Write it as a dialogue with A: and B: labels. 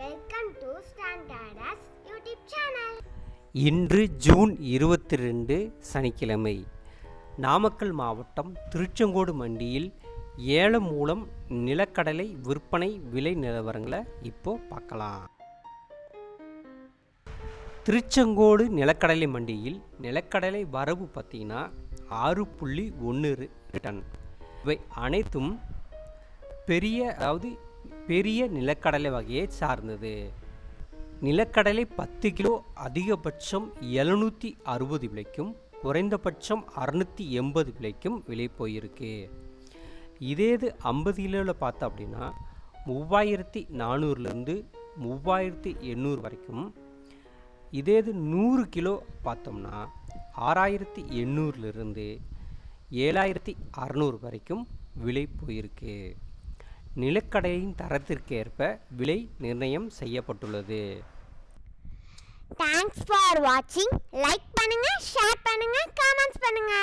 A: Welcome to Standardas YouTube channel
B: இன்று June இருபத்தி ரெண்டு சனிக்கிழமை. நாமக்கல் மாவட்டம் திருச்செங்கோடு மண்டியில் ஏலம் மூலம் நிலக்கடலை விற்பனை விலை நிலவரங்களை இப்போ பார்க்கலாம். திருச்செங்கோடு நிலக்கடலை மண்டியில் நிலக்கடலை வரவு பார்த்தீங்கன்னா ஆறு புள்ளி ஒன்று டன். இவை அனைத்தும் பெரிய அதாவது பெரிய நிலக்கடலை வகையை சார்ந்தது. நிலக்கடலை பத்து கிலோ அதிகபட்சம் எழுநூற்றி அறுபது விலைக்கும் குறைந்தபட்சம் அறுநூற்றி எண்பது விலைக்கும் விலை போயிருக்கு. இதே இது ஐம்பது கிலோவில் பார்த்தோம் அப்படின்னா மூவாயிரத்தி நானூறுலேருந்து மூவாயிரத்தி எண்ணூறு வரைக்கும் இதே இது நூறு கிலோ பார்த்தோம்னா ஆறாயிரத்தி எண்ணூறுலேருந்து ஏழாயிரத்தி அறநூறு வரைக்கும் விலை போயிருக்கு. நிலக்கடையின் தரத்திற்கேற்ப விலை நிர்ணயம் செய்யப்பட்டுள்ளது.
A: தேங்க்ஸ் ஃபார் வாட்சிங் லைக் பண்ணுங்க ஷேர் பண்ணுங்க காமெண்ட்ஸ் பண்ணுங்க.